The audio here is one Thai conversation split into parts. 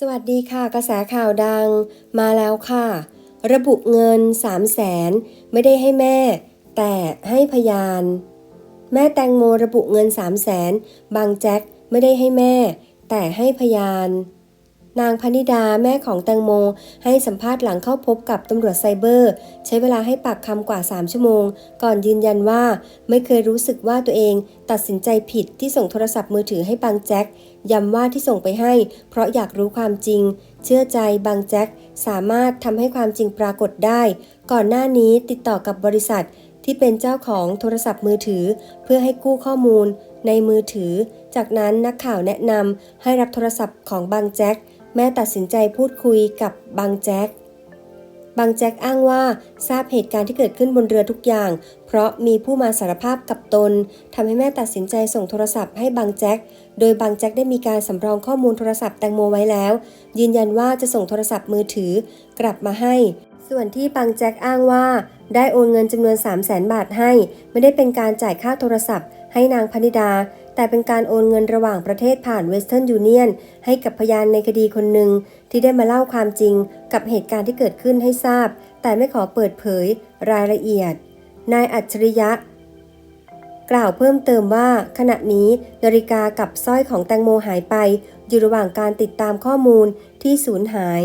สวัสดีค่ะ กระแสข่าวดังมาแล้วค่ะ ระบุเงิน 3 0 0แสนไม่ได้ให้แม่ แต่ให้พยาน แม่แตงโมระบุเงิน 3 0 0แสนบางแจ็คไม่ได้ให้แม่ แต่ให้พยาน นางพนิดาแม่ของแตงโม ให้สัมภาษณ์หลังเข้าพบกับตำรวจไซเบอร์ ใช้เวลาให้ปากคำกว่า 3 ชั่วโมง ก่อนยืนยันว่า ไม่เคยรู้สึกว่าตัวเองตัดสินใจผิดที่ส่งโทรศัพท์มือถือให้บางแจ็คย้ำว่าที่ส่งไปให้ เพราะอยากรู้ความจริง เชื่อใจบางแจ็คสามารถทำให้ความจริงปรากฏได้ ก่อนหน้านี้ติดต่อกับบริษัท ที่เป็นเจ้าของโทรศัพท์มือถือ เพื่อให้กู้ข้อมูล ในมือถือ จากนั้นนักข่าวแนะนำให้รับโทรศัพท์ของบางแจ็ค แม่ตัดสินใจพูดคุยกับบางแจ็คบางแจ็คอ้างว่าทราบเหตุการณ์ที่เกิดขึ้นบนเรือทุกอย่าง เพราะมีผู้มาสารภาพกับตนทำให้แม่ตัดสินใจส่งโทรศัพท์ให้บางแจ็ค โดยบางแจ็คได้มีการสำรองข้อมูลโทรศัพท์แตงโมไว้แล้ว ยืนยันว่าจะส่งโทรศัพท์มือถือกลับมาให้ ส่วนที่บางแจ็คอ้างว่า ได้โอนเงินจำนวน 3 0 0แสนบาทให้ ไม่ได้เป็นการจ่ายค่าโทรศัพท์ให้นางพนิดา แต่เป็นการโอนเงินระหว่างประเทศผ่านเวสเทิร์นยูเนียนให้กับพยานในคดีคนหนึ่งที่ได้มาเล่าความจริงกับเหตุการณ์ที่เกิดขึ้นให้ทราบ แต่ไม่ขอเปิดเผยรายละเอียด นายอัจฉริยะ กล่าวเพิ่มเติมว่า ขณะนี้นาฬิกากับสร้อยของแตงโมหายไป อยู่ระหว่างการติดตามข้อมูลที่สูญหาย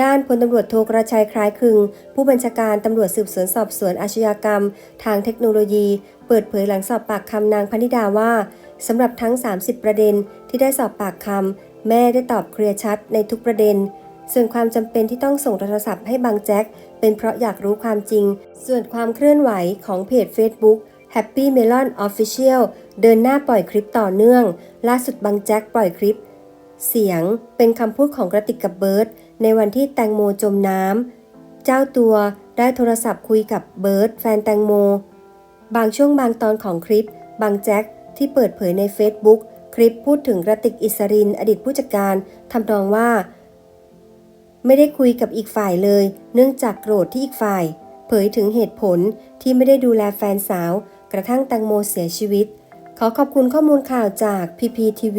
ด้านพลตำรวจโทกระชัยคล้ายคลึง ผู้บัญชาการตำรวจสืบสวนสอบสวนอาชญากรรม ทางเทคโนโลยี เปิดเผยหลังสอบปากคำนางพนิดาว่าสำหรับทั้ง 30 ประเด็นที่ได้สอบปากคำแม่ได้ตอบเคลียร์ชัดในทุกประเด็น ส่วนความจำเป็นที่ต้องส่งโทรศัพท์ให้บางแจ็ค เป็นเพราะอยากรู้ความจริง ส่วนความเคลื่อนไหวของเพจ Facebook Happy Melon Official เดินหน้าปล่อยคลิปต่อเนื่อง ล่าสุดบางแจ็คปล่อยคลิป เสียงเป็นคำพูดของกระติกกับเบิร์ตในวันที่แตงโมจมน้ำเจ้าตัวได้โทรศัพท์คุยกับเบิร์ตแฟนแตงโม บางช่วงบางตอนของคลิป บางแจ็คที่เปิดเผยใน Facebook คลิปพูดถึงกระติกอิสริน อดีตผู้จัดการทำนองว่า ไม่ได้คุยกับอีกฝ่ายเลย เนื่องจากโกรธที่อีกฝ่าย เผยถึงเหตุผลที่ไม่ได้ดูแลแฟนสาว กระทั่งแตงโมเสียชีวิต ขอขอบคุณข้อมูลข่าวจาก PPTV